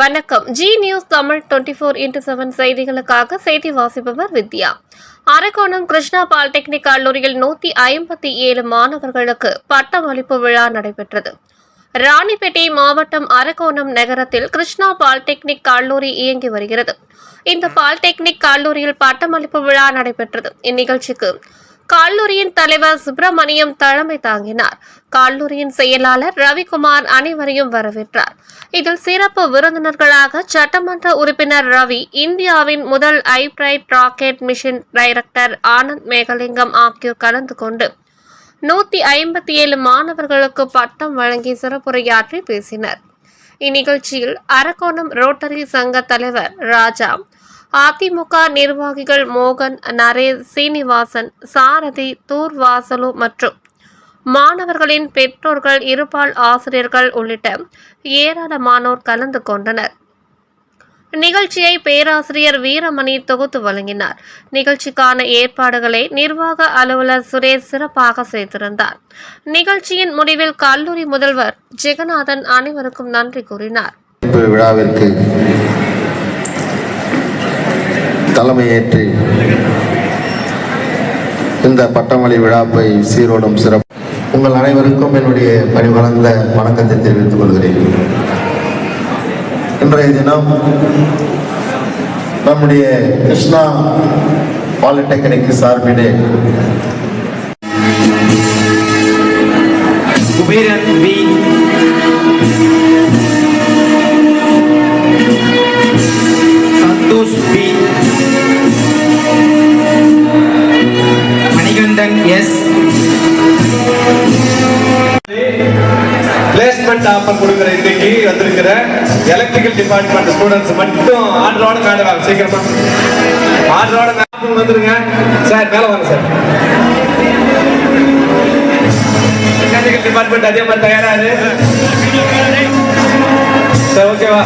வணக்கம். Zee news Tamil twenty four into seven செய்திகளுக்காக செய்தி வாசிப்பவர் வித்யா. அரக்கோணம் கிருஷ்ணா பாலிடெக்னிக் கல்லூரியில் நூத்தி ஐம்பத்தி ஏழு மாணவர்களுக்கு பட்டமளிப்பு விழா நடைபெற்றது. ராணிப்பேட்டை மாவட்டம் அரக்கோணம் நகரத்தில் கிருஷ்ணா பாலிடெக்னிக் கல்லூரி இயங்கி வருகிறது. இந்த பாலிடெக்னிக் கல்லூரியில் பட்டமளிப்பு விழா நடைபெற்றது. இந்நிகழ்ச்சிக்கு கல்லூரியின் தலைவர் சுப்பிரமணியம் தலைமை தாங்கினார். கல்லூரியின் செயலாளர் ரவிக்குமார் அனைவரையும் வரவேற்றார். இதில் சிறப்பு விருந்தினர்களாக சட்டமன்ற உறுப்பினர் ரவி இந்தியாவின் முதல் hybrid rocket mission director Anand Megalingam ஆகியோர் கலந்து கொண்டு நூத்தி ஐம்பத்தி ஏழு மாணவர்களுக்கு பட்டம் வழங்கி சிறப்புரையாற்றி பேசினர். இந்நிகழ்ச்சியில் அரக்கோணம் ரோட்டரி சங்க தலைவர் ராஜா அதிமுக நிர்வாகிகள் மோகன் நரேஷ் சீனிவாசன் சாரதி தூர்வாசலு மற்றும் மாணவர்களின் பெற்றோர்கள் இருபால் ஆசிரியர்கள் உள்ளிட்ட ஏராளமானோர் கலந்து கொண்டனர். நிகழ்ச்சியை பேராசிரியர் வீரமணி தொகுத்து வழங்கினார். நிகழ்ச்சிக்கான ஏற்பாடுகளை நிர்வாக அலுவலர் சுரேஷ் சிறப்பாக செய்திருந்தார். நிகழ்ச்சியின் முடிவில் கல்லூரி முதல்வர் ஜெகநாதன் அனைவருக்கும் நன்றி கூறினார். விழாவிற்கு தலைமையேற்று இந்த பட்டமளி விழாப்பை சீரோடும் சிறப்பு உங்கள் அனைவருக்கும் என்னுடைய பணிவளர்ந்த வணக்கத்தை தெரிவித்துக் கொள்கிறேன். இன்றைய தினம் நம்முடைய கிருஷ்ணா பாலிடெக்னிக் சார்பிலே Kuberan B. Santhosh B. Placement offer கொடுக்குற இன்னைக்கு வந்திருக்கிற எலக்ட்ரிக்கல் டிபார்ட்மெண்ட் ஸ்டூடெண்ட்ஸ் மட்டும் ஆர்டரோட மேடம் வாங்க சீக்கிரமா. ஆர்டரோட மேடம் வந்துருங்க. சார் மேலே வாங்க சார். மெக்கானிக்கல் டிபார்ட்மெண்ட் அதே மாதிரி தயாராரு சார் ஓகேவா